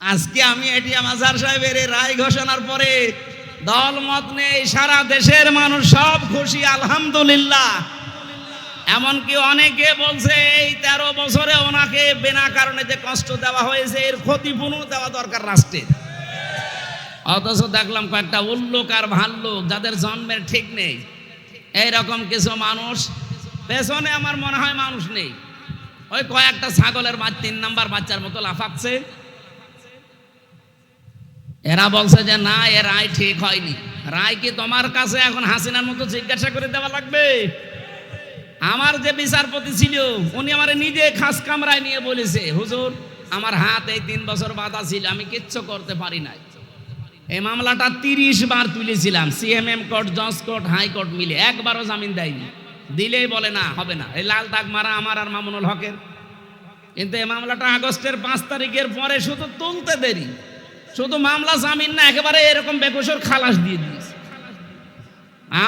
আজকে আমি এটিএম আজহার সাহেবের রায় ঘোষণার পরে দল মত নেই, সারা দেশের মানুষ সব খুশি, আলহামদুলিল্লাহ। এমনকি অনেকে বলছে, এই তেরো বছরে ওনাকে বিনা কারণে যে কষ্ট দেওয়া হয়েছে, এর ক্ষতিপূরণ দেওয়া দরকার রাষ্ট্রের। অথচ দেখলাম কয়েকটা উল্লোক আর ভাল্লুক, যাদের জন্মের ঠিক নেই। এইরকম কিছু মানুষ, পেছনে আমার মনে হয় মানুষ নেই। ওই কয়েকটা ছাগলের বাচ্চা তিন নাম্বার বাচ্চার মতো লাফাচ্ছে। এরা বলছে যে, না, এ রায় ঠিক হয়নি। রায় কি তোমার কাছে এখন হাসিনার মতো জিজ্ঞাসা করে দেওয়া লাগবে? আমার যে বিচারপতি ছিল, উনি আমার নিজে খাস কামরায় নিয়ে বলেছে, হুজুর, আমার হাত এই তিন বছর বাধা ছিল, আমি কিচ্ছু করতে পারি নাই। এই মামলাটা তিরিশ বার তুলেছিলাম, সিএমএম কোর্ট, জজ কোর্ট হাইকোর্ট মিলে। একবারও জামিন দেয়নি। দিলেই বলে, না, হবে না। এই লাল দাগ মারা আমার আর মামুনুল হকের। কিন্তু এই মামলাটা আগস্টের পাঁচ তারিখের পরে শুধু তুলতে দেরি। শুধু মামলা জামিন না, একেবারে এরকম বেকসর খালাস দিয়ে দিয়েছে।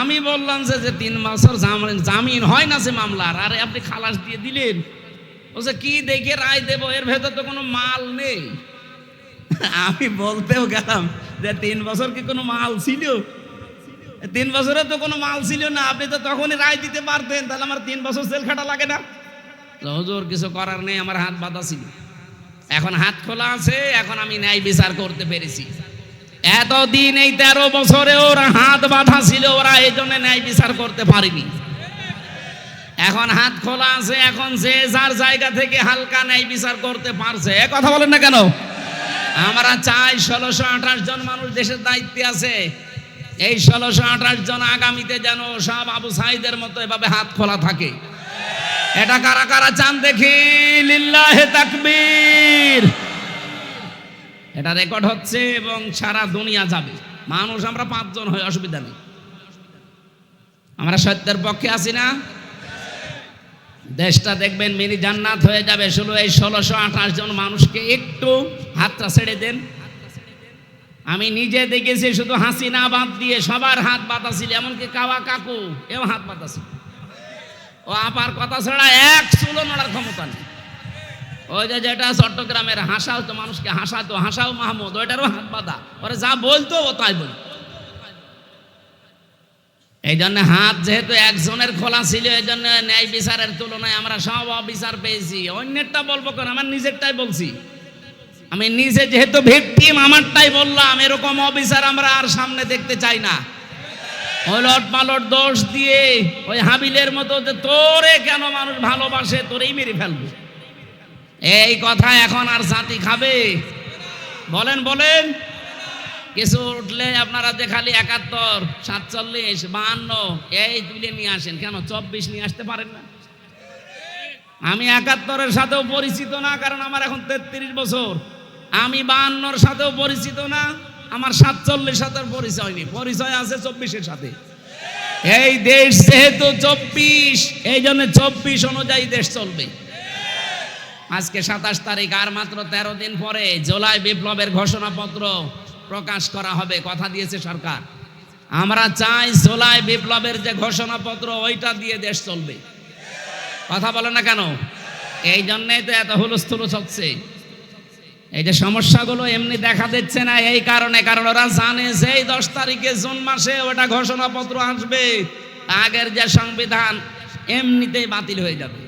আমি বললাম যে যে তিন বছর জামিন জামিন হয় না যে মামলার, আরে আপনি খালাস দিয়ে দিলেন। যে, কি দেখে রায় দেবো, এর ভেতর তো কোনো মাল নেই। আমি বলতেও গেলাম যে, তিন বছর কি কোনো মাল ছিল? তিন বছরে তো কোনো মাল ছিল না, আপনি তো তখনই রায় দিতে পারতেন, তাহলে আমার তিন বছর জেল খাটা লাগে না। হুজুর, কিছু করার নেই, আমার হাত বাঁধা ছিল। এখন হাত খোলা আছে, এখন আমি ন্যায় বিচার করতে পেরেছি। এতদিন এই তেরো বছরে ওরা হাত বাঁধা ছিল, ওরা এই জন্য ন্যায় বিচার করতে পারেনি। এখন হাত খোলা আছে, এখন যে যার জায়গা থেকে হালকা ন্যায় বিচার করতে পারছে, এ কথা বলেন না কেন? আমরা চাই ষোলোশো আঠাশ জন মানুষ দেশের দায়িত্বে আছে। এই ষোলোশো আঠাশ জন আগামীতে যেন সব আবু সাইদের মতো এভাবে হাত খোলা থাকে। এটা কারা কারা চান দেখি? লিল্লাহে তাকবীর। এটা রেকর্ড হচ্ছে এবং সারা দুনিয়া যাবে। মানুষ, আমরা পাঁচজন হয় অসুবিধা নেই। আমরা সত্যের পক্ষে আছি না? দেশটা দেখবেন মিনি জান্নাত হয়ে যাবে। শুধু এই ষোলোশো আঠাশ জন মানুষকে একটু হাতটা ছেড়ে দেন। আমি নিজে দেখেছি শুধু হাসিনা বাদ দিয়ে সবার হাত বাতা ছিল, এমনকি কাওয়া কাকু, এও হাত বাতা ছিল। আপার কথা ছাড়া এক চুলো নড়ার ক্ষমতা নেই। ওই যে যেটা চট্টগ্রামের হাসাও তো মানুষকে হাসাতো হাসাও মাহমুদ, ওইটারও হাত বাঁধা। ওরা যা বলতো ও তাই বলতো। এই জন্য হাত যেহেতু একজনের খোলা ছিল, এই জন্য ন্যায় বিচারের তুলনায় আমরা সব অবিচার পেয়েছি। অন্যেরটা বলব কেন? আমার নিজেরটাই বলছি। আমি নিজে যেহেতু ভিকটিম আমারটাই বললাম, এরকম অবিচার আমরা আর সামনে দেখতে চাই না। ওলট পালট দোষ দিয়ে ওই হাবিলের মতো যে তোরে কেন মানুষ ভালোবাসে, তোরেই মেরে ফেলবে। এই কথা এখন আর জাতি খাবে। বলেন বলেন। কিছু উঠলে আপনারা যে খালি একাত্তর, সাতচল্লিশ, বাহান্ন, এই তুলে নিয়ে আসেন। কেন? চব্বিশ নিয়ে আসতে পারেন না। আমি একাত্তরের সাথেও পরিচিত না, কারণ আমার এখন তেত্রিশ বছর। আমি বাহান্নর সাথেও পরিচিত না। আমার সাতচল্লিশ হাজার পরিচয় হয়নি পরিচয় আছে চব্বিশের সাথে। এই দেশ যেহেতু চব্বিশ, এই জন্য চব্বিশ অনুযায়ী দেশ চলবে। আজকে সাতাশ তারিখ, আর মাত্র তেরো দিন পরে জুলাই বিপ্লবের ঘোষণাপত্র প্রকাশ করা হবে, কথা দিয়েছে সরকার। আমরা চাই জুলাই বিপ্লবের যে ঘোষণাপত্র, ওইটা দিয়ে দেশ চলবে। কথা বলে না কেন? এই জন্যই তো এত হুলস্থুলুস হচ্ছে এই যে সমস্যাগুলো এমনি দেখা দিচ্ছে না, এই কারণে, কারণ ওরা জানে যে এই দশ তারিখে জুন মাসে ওটা ঘোষণাপত্র আসবে। আগের যে সংবিধান, এমনিতেই বাতিল হয়ে যাবে।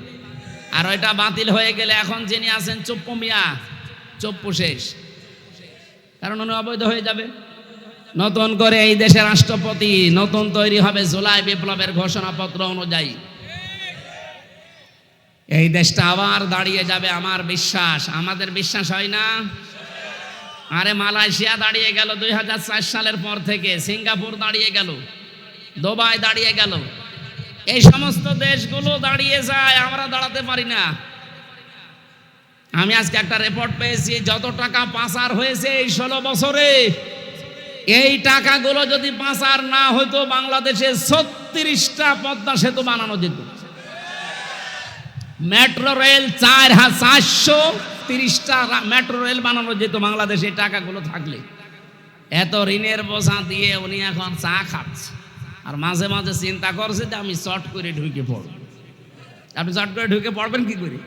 আর ওইটা বাতিল হয়ে গেলে এখন যিনি আছেন চুপ্পু মিয়া, চুপ্পু শেষ। কারণ উনি অবৈধ হয়ে যাবে। নতুন করে এই দেশের রাষ্ট্রপতি নতুন তৈরি হবে জুলাই বিপ্লবের ঘোষণাপত্র অনুযায়ী। এই দেশটা আবার দাঁড়িয়ে যাবে আমার বিশ্বাস। আমাদের বিশ্বাস হয় না? আরে মালয়েশিয়া দাঁড়িয়ে গেল দুই হাজার চার সালের পর থেকে, সিঙ্গাপুর দাঁড়িয়ে গেল, দুবাই দাঁড়িয়ে গেল। এই সমস্ত দেশগুলো দাঁড়িয়ে যায়, আমরা দাঁড়াতে পারি না। আমি আজকে একটা রিপোর্ট পেয়েছি, যত টাকা পাচার হয়েছে এই ষোলো বছরে, এই টাকাগুলো যদি পাচার না হতো বাংলাদেশে ছত্রিশটা পদ্মা সেতু বানানো যেত। মেট্রো রেল চার চারশো তিরিশটা মেট্রো রেল বানানো যেত বাংলাদেশে টাকাগুলো থাকলে। এত ঋণের বোঝা দিয়ে উনি এখন চা খাচ্ছে। আর মাঝে মাঝে চিন্তা করছে যে আমি শর্ট করে ঢুকে পড়ব। আপনি শর্ট করে ঢুকে পড়বেন কি করে?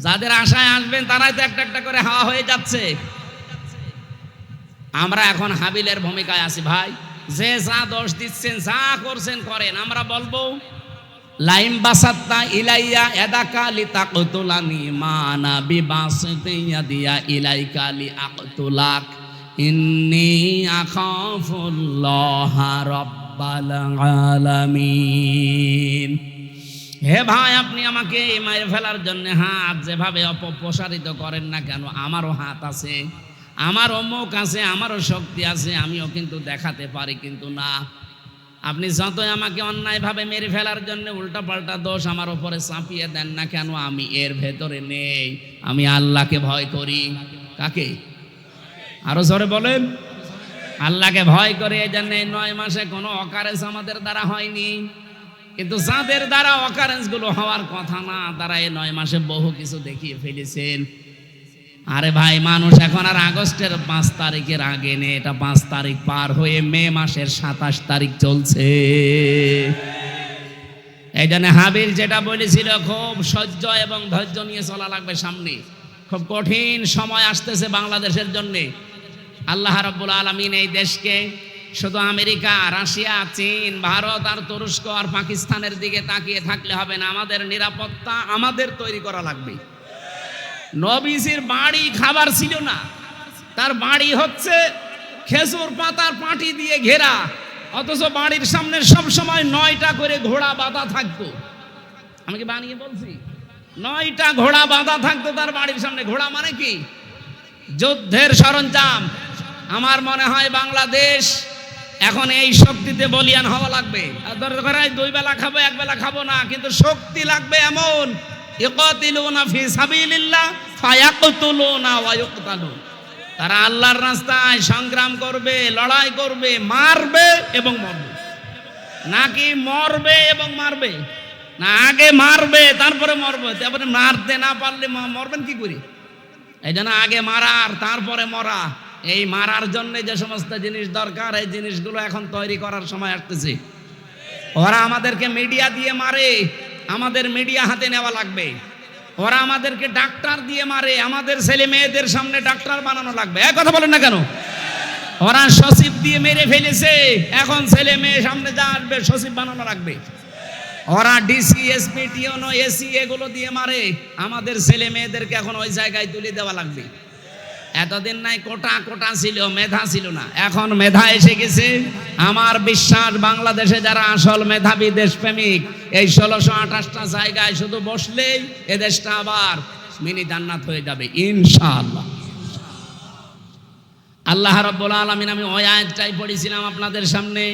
যাদের আশায় আসবেন, তারাই তো একটা একটা করে হাওয়া হয়ে যাচ্ছে। আমরা এখন হাবিলের ভূমিকায় আছি, ভাই। যে যা দোষ দিচ্ছেন, যা করছেন করেন। আমরা বলব লাইম বাসাত্তা ইলাইয়া এদাকা লি তাকতুলানি মানা বিবাসতিয়া দিয়া ইলাইকা লি আকতুলাক ইন্নি আখাফুল্লাহ রাব্বাল আলামিন। হে ভাই, আপনি আমাকে মায়ের ফেলার জন্য হাত যেভাবে অপপ্রসারিত করেন না কেন? আমারও হাত আছে, আমারও মুখ আছে, আমারও শক্তি আছে, আমিও কিন্তু দেখাতে পারি কিন্তু না। আপনি যতই আমাকে অন্যায়ভাবে মেরে ফেলার জন্য উল্টাপাল্টা দোষ আমার ওপরে চাপিয়ে দেন না কেন, আমি এর ভেতরে নেই। আমি আল্লাহকে ভয় করি। কাকে? আরও জোরে বলেন। আল্লাহকে ভয় করে, এই জন্য নয় মাসে কোনো অকারেন্স আমাদের দ্বারা হয়নি। কিন্তু যাদের দ্বারা অকারেন্সগুলো হওয়ার কথা না, তারা এই নয় মাসে বহু কিছু দেখিয়ে ফেলেছেন। আরে ভাই, মানুষ এখন আর আগস্টের পাঁচ তারিখের আগে নেই। এটা পাঁচ তারিখ পার হয়ে মে মাসের সাতাশ তারিখ চলছে। এই জন্য হাবিল যেটা বলেছিল, খুব সহ্য এবং ধৈর্য নিয়ে চলা লাগবে সামনে। খুব কঠিন সময় আসতেছে বাংলাদেশের জন্যে। আল্লাহ রব্বুল আলমিন এই দেশকে শুধু আমেরিকা, রাশিয়া, চীন, ভারত আর তুরস্ক আর পাকিস্তানের দিকে তাকিয়ে থাকলে হবে না। আমাদের নিরাপত্তা আমাদের তৈরি করা লাগবে। নবীজির বাড়ি খাবার ছিল না তার বাড়ি হচ্ছে খেজুর পাতার পাটি দিয়ে ঘেরা অথচ বাড়ির সামনে সব সময় নয়টা করে ঘোড়া বাঁধা থাকতো আমি কি বানিয়ে বলছি নয়টা ঘোড়া বাঁধা থাকতো তার বাড়ির সামনে ঘোড়া মানে কি যুদ্ধের সরঞ্জাম আমার মনে হয় বাংলাদেশ এখন এই শক্তিতে বলিয়ান হওয়া লাগবে হয় দুই বেলা খাব এক বেলা খাব না কিন্তু শক্তি লাগবে এমন ইকাতিলুনা ফি সাবিলিল্লাহ ফায়াকতুলুনা ওয়া ইউকতালুন তারা আল্লাহর রাস্তায় সংগ্রাম করবে, লড়াই করবে, মারবে এবং মরবে। নাকি মরবে এবং মারবে? না আগে মারবে, তারপরে মরবে। তারপরে মারতে না পারলে মরবেন কি করি? এই জন্য আগে মারার তারপরে মরা। এই মারার জন্য যে সমস্ত জিনিস দরকার, এই জিনিসগুলো এখন তৈরি করার সময় আসতেছে। ওরা আমাদেরকে মিডিয়া দিয়ে মারে। আমাদের মিডিয়া হাতে নেওয়া লাগবে। ওরা আমাদেরকে ডাক্তার দিয়ে মারে, আমাদের ছেলে মেয়েদের সামনে ডাক্তার বানানো লাগবে। এক কথা বলেন না কেন? ওরা সচিব দিয়ে মেরে ফেলেছে, এখন ছেলে মেয়ে সামনে যা আসবে, সচিব বানানো লাগবে। ওরা ডিসি এসপি টিওনো এসি এগুলো দিয়ে মারে, আমাদের ছেলে মেয়েদেরকে এখন ওই জায়গায় তুলে দেওয়া লাগবে। এতদিন নাই, কোটা কোটা ছিল, মেধা ছিল না। এখন মেধা এসে গেছে। আমার বিশ্বাস, বাংলাদেশে যারা আসল মেধাবী দেশপ্রেমিক, এই ষোলোশো আঠাশটা জায়গায় শুধু বসলেই এ দেশটা আবার মিনি জান্নাত হয়ে যাবে, ইনশাআল্লাহ। আল্লাহ রব্বুল আলমিন, আমি ওই আয়াতটাই পড়েছিলাম আপনাদের সামনে।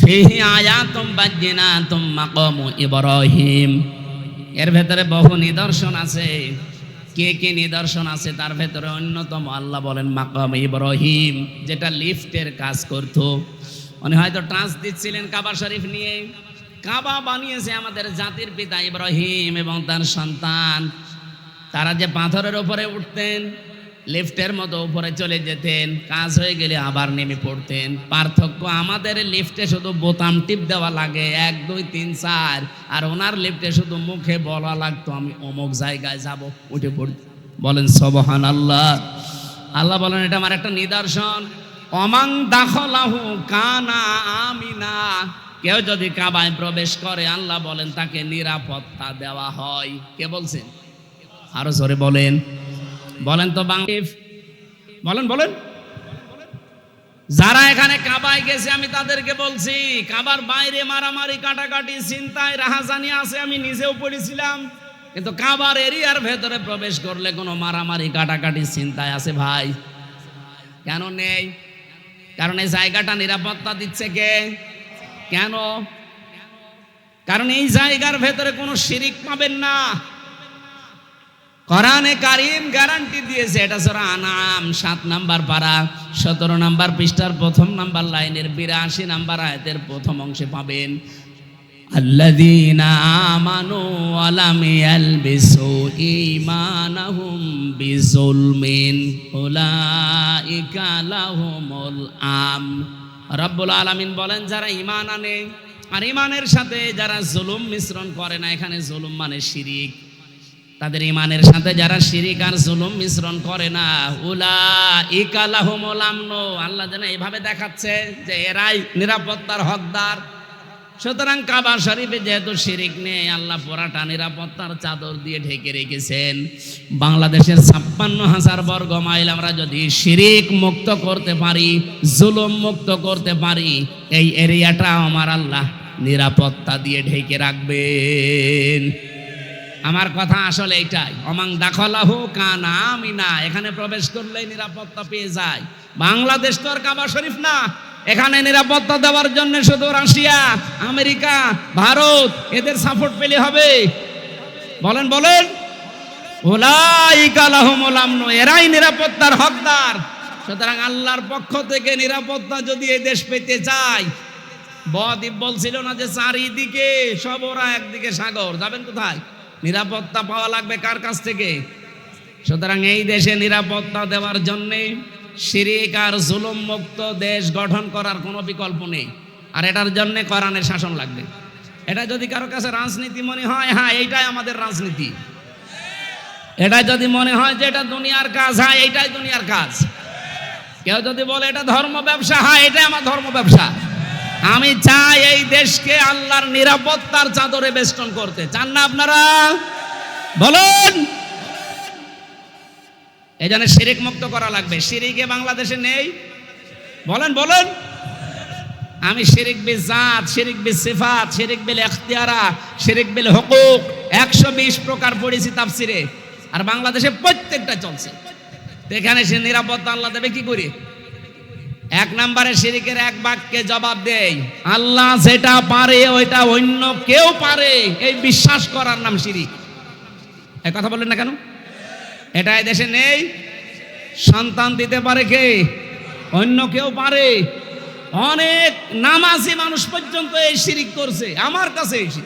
ফিহি আয়াতুম বাজ্জিনাতুম মাকামু ইব্রাহিম। এর ভেতরে বহু নিদর্শন আছে। কে কে নিদর্শন আছে তার ভেতরে অন্যতম আল্লাহ বলেন মাকাম ইব্রাহিম, যেটা লিফটের কাজ করত। উনি হয়তো ট্রান্স দিচ্ছিলেন কাবা শরীফ নিয়ে। কাবা বানিয়েছে আমাদের জাতির পিতা ইব্রাহিম এবং তার সন্তান। তারা যে পাথরের ওপরে উঠতেন লিফটের মতো উপরে চলে যেতেন, কাজ হয়ে গেলে আবার নেমে পড়তেন। পার্থক্য আমাদের লিফটে শুধু বোতাম টিপ দেওয়া লাগে, এক, দুই, তিন, চার। আর ওনার লিফটে শুধু মুখে বলা লাগতো, আমি অমুক জায়গায় যাব, উঠে পড়তে বলেন সবহান আল্লাহ আল্লাহ বলেন, এটা আমার একটা নিদর্শন। অমাং দাখলাহু কানা আমিনা। কেউ যদি কাবায় প্রবেশ করে, আল্লাহ বলেন, তাকে নিরাপত্তা দেওয়া হয়। কে বলছেন? আরও জোরে বলেন। বলেন তো বাংলিফ বলেন বলেন। যারা এখানে কাবায় গেছে, আমি তাদেরকে বলছি, কাবার বাইরে মারামারি, কাটাকাটি, চিন্তায় রাহাজানি আছে, আমি নিজেও পড়েছিলাম। কিন্তু কাবার এরিয়ার ভেতরে প্রবেশ করলে কোনো মারামারি, কাটাকাটি, চিন্তায় আছে ভাই? কেন নেই? কারণ এই জায়গাটা নিরাপত্তা দিচ্ছে কে? কেন? কারণ এই জায়গার ভেতরে কোনো শিরিক পাবেন না। কোরআনে কারিম গ্যারান্টি দিয়েছে এটা সরা আনাম সাত নাম্বার পারা সতেরো নাম্বার পৃষ্ঠার প্রথম নাম্বার লাইনের বিরাশি নাম্বার আয়াতের প্রথম অংশে পাবেন الذين آمنوا ولم يلبسوا إيمانهم بظلم أولئك لهم الأمن রব্বুল আলামিন বলেন যারা ঈমান আনে আর ঈমানের সাথে যারা জুলুম মিশ্রণ করে না এখানে জুলুম মানে শিরিক তাদের ইমানের সাথে যারা শিরিক আর জুলুম মিশ্রণ করে না উলা ইকালাহুমুল আমনো। আল্লাহ যেন এইভাবে দেখাচ্ছে যে এরাই নিরাপত্তার হকদার। সুতরাং কাবা শরীফে যেহেতু শিরিক নেই, আল্লাহ পোড়াটা নিরাপত্তার চাদর দিয়ে ঢেকে রেখেছেন। বাংলাদেশের ছাপ্পান্ন হাজার বর্গ মাইল আমরা যদি শিরিক মুক্ত করতে পারি, জুলুম মুক্ত করতে পারি, এই এরিয়াটা আমার আল্লাহ নিরাপত্তা দিয়ে ঢেকে রাখবেন। আমার কথা আসলে এইটাই। অমাং দাখলাহু কানা আমিনা। এখানে প্রবেশ করলেই নিরাপত্তা পেয়ে যায়। বাংলাদেশ তো আর কাবা শরীফ না। এখানে নিরাপত্তা দেওয়ার জন্য শুধু রাশিয়া, আমেরিকা, ভারত, এদের সাপোর্ট পেলে হবে। বলেন বলেন। এরাই নিরাপত্তার হকদার। সুতরাং আল্লাহর পক্ষ থেকে নিরাপত্তা যদি এই দেশ পেতে চায় বদ্বীপ বলছিল না যে চারিদিকে সব ওরা একদিকে সাগর। যাবেন কোথায়? নিরাপত্তা পাওয়া লাগবে কার কাছ থেকে? সুতরাং এই দেশে নিরাপত্তা দেওয়ার জন্যে শিরিক আর জুলুম মুক্ত দেশ গঠন করার কোনো বিকল্প নেই। আর এটার জন্যে কোরআনের শাসন লাগবে। এটা যদি কারও কাছে রাজনীতি মনে হয় হ্যাঁ এইটাই আমাদের রাজনীতি। এটা যদি মনে হয় যে এটা দুনিয়ার কাজ হ্যাঁ এইটাই দুনিয়ার কাজ। কেউ যদি বলে এটা ধর্ম ব্যবসা হ্যাঁ এটাই আমার ধর্ম ব্যবসা। আমি চাই এই দেশকে আল্লাহর নিরাপত্তার চাদরে বেষ্টন করতে। চান না আপনারা? বলুন! এই জন্য শিরিক মুক্ত করা লাগবে। শিরিকে বাংলাদেশে নেই? বলেন বলেন! আমি শিরিক বিল জাত, শিরিক বিল সিফাত, শিরিক বিল এখতিয়ারা শিরিক বিল হুকুক, একশো বিশ প্রকার পড়েছি তাফসিরে। আর বাংলাদেশে প্রত্যেকটা চলছে। এখানে সে নিরাপত্তা আল্লাহ দেবে কি করে? এক নম্বরে শিরিকের এক বাক্যে জবাব দেই, আল্লাহ যেটা পারে ওইটা অন্য কেউ পারে। এই বিশ্বাস করার নাম শিরিক। এক কথা বললেন না কেন? এটা দেশে নেই। সন্তান দিতে পারে কে? অন্য কেউ পারে। অনেক নামাজি মানুষ পর্যন্ত এই শিরিক করছে। আমার কাছে এসে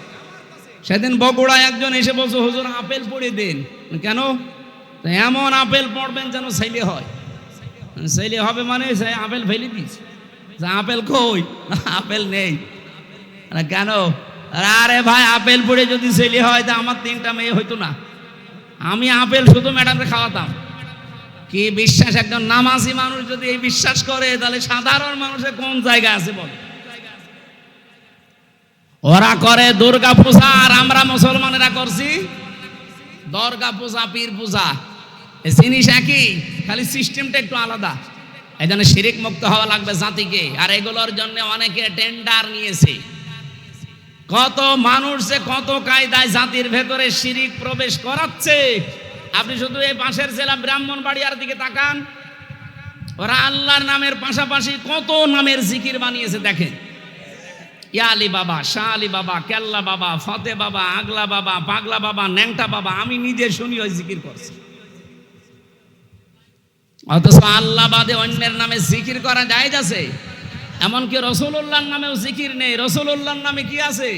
সেদিন বগুড়ায় একজন এসে বলছে, হুজুর, আপেল পড়ে দিন। কেন? এমন আপেল পড়বেন যেন ছেলে হয়। ছেলে হবে মানে সে আপেল ফেলে দিস আপেল কই? আপেল নেই। কেন? আরে ভাই, আপেল পড়ে যদি ছেলে হয়, তা আমার তিনটা মেয়ে হইতো না। আমি আপেল শুধু ম্যাডামকে খাওয়াতাম। কি বিশ্বাস? একজন নামাজি মানুষ যদি এই বিশ্বাস করে, তাহলে সাধারণ মানুষের কোন জায়গা আছে বল? ওরা করে দুর্গা পূজা, আর আমরা মুসলমানেরা করছি দর্গা পূজা, পীর পূজা। জিনিস একই? খালি সিস্টেমটা একটু আলাদা। এই জন্য শিরিক মুক্ত হওয়া লাগবে জাতিকে। আর এগুলোর জন্য অনেকে টেন্ডার নিয়েছে। কত মানুষ যে কত কায়দায় জাতির ভেতরে শিরিক প্রবেশ করাচ্ছে। আপনি শুধু এই পাশের জেলা ব্রাহ্মণবাড়িয়ার দিকে তাকান। ওরা আল্লাহর নামের পাশাপাশি কত নামের জিকির বানিয়েছে দেখেন। ইয়ালি বাবা, শাহ আলী বাবা, কেল্লা বাবা, ফতে বাবা, আগলা বাবা, পাগলা বাবা, ন্যাংটা বাবা, আমি নিজে শুনি ওই জিকির করছি। অথচ আল্লাহ বাদে অন্যের নামে জিকির করা যায় আছে? এমনকি রসুল্লাহর নামেও জিকির নেই? রসুল্লাহর নামে কি আছে?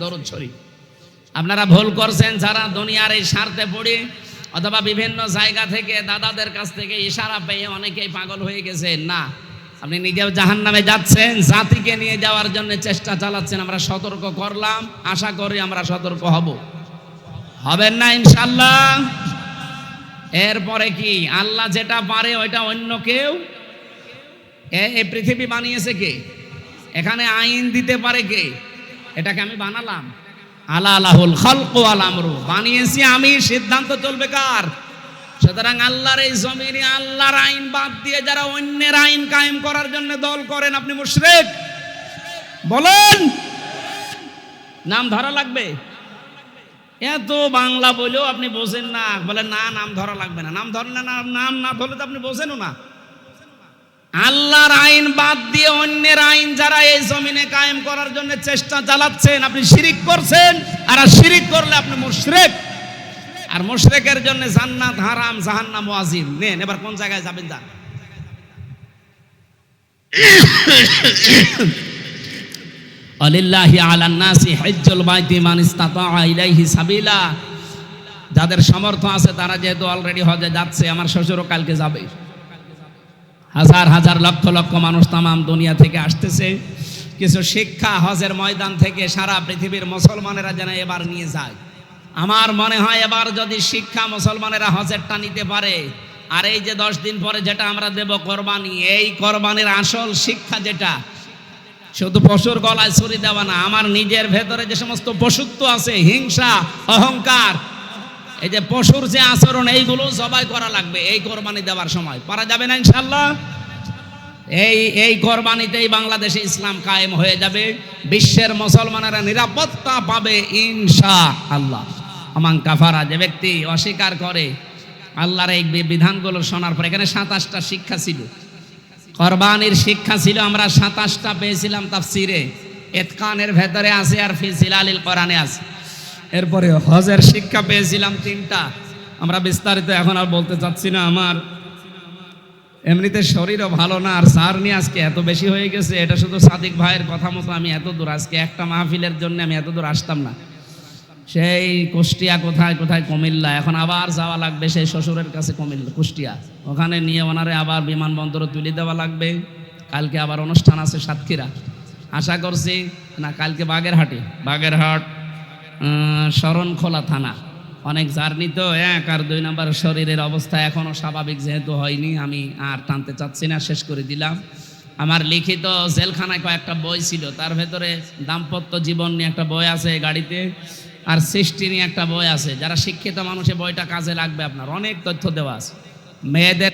দরদ শরীফ। আপনারা ভুল করছেন, যারা দুনিয়ার এই স্বার্থে পড়ে অথবা বিভিন্ন জায়গা থেকে দাদাদের কাছ থেকে ইশারা পেয়ে অনেকেই পাগল হয়ে গেছে, না। আপনি নিজেও জাহান নামে যাচ্ছেন, জাতিকে নিয়ে যাওয়ার জন্য চেষ্টা চালাচ্ছেন, আমরা সতর্ক করলাম, আশা করি আমরা সতর্ক হব। হবেন না ইনশাল্লাহ এরপরে কি? আল্লাহ যেটা পারে ওইটা অন্য কেউ? এই পৃথিবী বানিয়েছে কে? এখানে আইন দিতে পারে কে? এটাকে আমি বানালাম। আলা আলাহুল খালকু আলামরু বানিয়েছি আমি, সিদ্ধান্ত চলবে কার? সুতরাং আল্লাহর এই জমিনে আল্লাহর আইন বাদ দিয়ে যারা অন্যের আইন কায়েম করার জন্য দল করেন, আপনি মুশরিক? বলেন! নাম ধরা লাগবে? এত বাংলা বলেও আপনি বোঝেন না। বলে, না, নাম ধরা লাগবে না। নাম ধরেন না, নাম না ধরলে তো আপনি বোঝেনও না। আল্লাহর আইন বাদ দিয়ে অন্যের আইন যারা এই জমিনে কায়েম করার জন্য চেষ্টা চালাচ্ছেন, আপনি শিরিক করছেন, আর শিরিক করলে আপনি মুশরেক। আর মুশরেকের জন্য জান্নাত হারাম, জাহান্নাম ওয়াজিব। নেন, এবার কোন জায়গায় যাবেন যান। ইলাইহি সাবিলা। যাদের সামর্থ্য আছে তারা যেহেতু অলরেডি হজে যাচ্ছে, আমার শ্বশুরও কালকে যাবে। হাজার হাজার লক্ষ লক্ষ মানুষ তামাম দুনিয়া থেকে আসতেছে। কিছু শিক্ষা হজের ময়দান থেকে সারা পৃথিবীর মুসলমানেরা যেন এবার নিয়ে যায়। আমার মনে হয় এবার যদি শিক্ষা মুসলমানেরা হজেরটা নিতে পারে, আর এই যে দশ দিন পরে যেটা আমরা দেব কোরবানি, এই কোরবানির আসল শিক্ষা যেটা শুধু পশুর গলায় ছুরি দেওয়া না, আমার নিজের ভেতরে যে সমস্ত পশুত্ব আছে, হিংসা, অহংকার, এই যে পশুর যে আচরণ, এইগুলো জবাই করা লাগবে এই কোরবানি দেওয়ার সময়। পারা যাবে না ইনশাল্লাহ এই এই কোরবানিতেই বাংলাদেশে ইসলাম কায়েম হয়ে যাবে, বিশ্বের মুসলমানেরা নিরাপত্তা পাবে ইনশা আল্লাহ আমাং কাফারা, যে ব্যক্তি অস্বীকার করে, আল্লাহর এই বিধানগুলো শোনার পর এখানে সাতাশটা শিক্ষা ছিল। কোরবানির শিক্ষা ছিল, আমরা সাতাশটা পেয়েছিলাম তাফসিরে। এতকানের ভেতরে আছে আর ফি সিলালিল কোরআনে আছে। এরপরে হজের শিক্ষা পেয়েছিলাম তিনটা। আমরা বিস্তারিত এখন আর বলতে চাচ্ছি না, আমার এমনিতে শরীরও ভালো না, আর সার নিয়ে আজকে এত বেশি হয়ে গেছে, এটা শুধু সাদিক ভাইয়ের কথা মতো আমি এত দূর, আজকে একটা মাহফিলের জন্য আমি এত দূর আসতাম না। সেই কুষ্টিয়া কোথায় কোথায়? কুমিল্লা। এখন আবার যাওয়া লাগবে সেই শ্বশুরের কাছে কুমিল্লা, কুষ্টিয়া। ওখানে নিয়ে ওনারে আবার বিমানবন্দরে তুলে দেওয়া লাগবে। কালকে আবার অনুষ্ঠান আছে সাতক্ষীরা। আশা করছি, না, কালকে বাগেরহাটে। বাগেরহাট শরণখোলা থানা। অনেক জার্নি তো, এক আর দুই নাম্বার শরীরের অবস্থা এখনও স্বাভাবিক যেহেতু হয়নি। আমি আর টানতে চাচ্ছি না, শেষ করে দিলাম। আমার লিখিত জেলখানায় কয়েকটা বই ছিল। তার ভেতরে দাম্পত্য জীবন নিয়ে একটা বই আছে গাড়িতে। আর সৃষ্টি নিয়ে একটা বই আছে। যারা শিক্ষিত মানুষের বইটা কাজে লাগবে আপনার। অনেক তথ্য দেওয়া আছে। মেয়েদের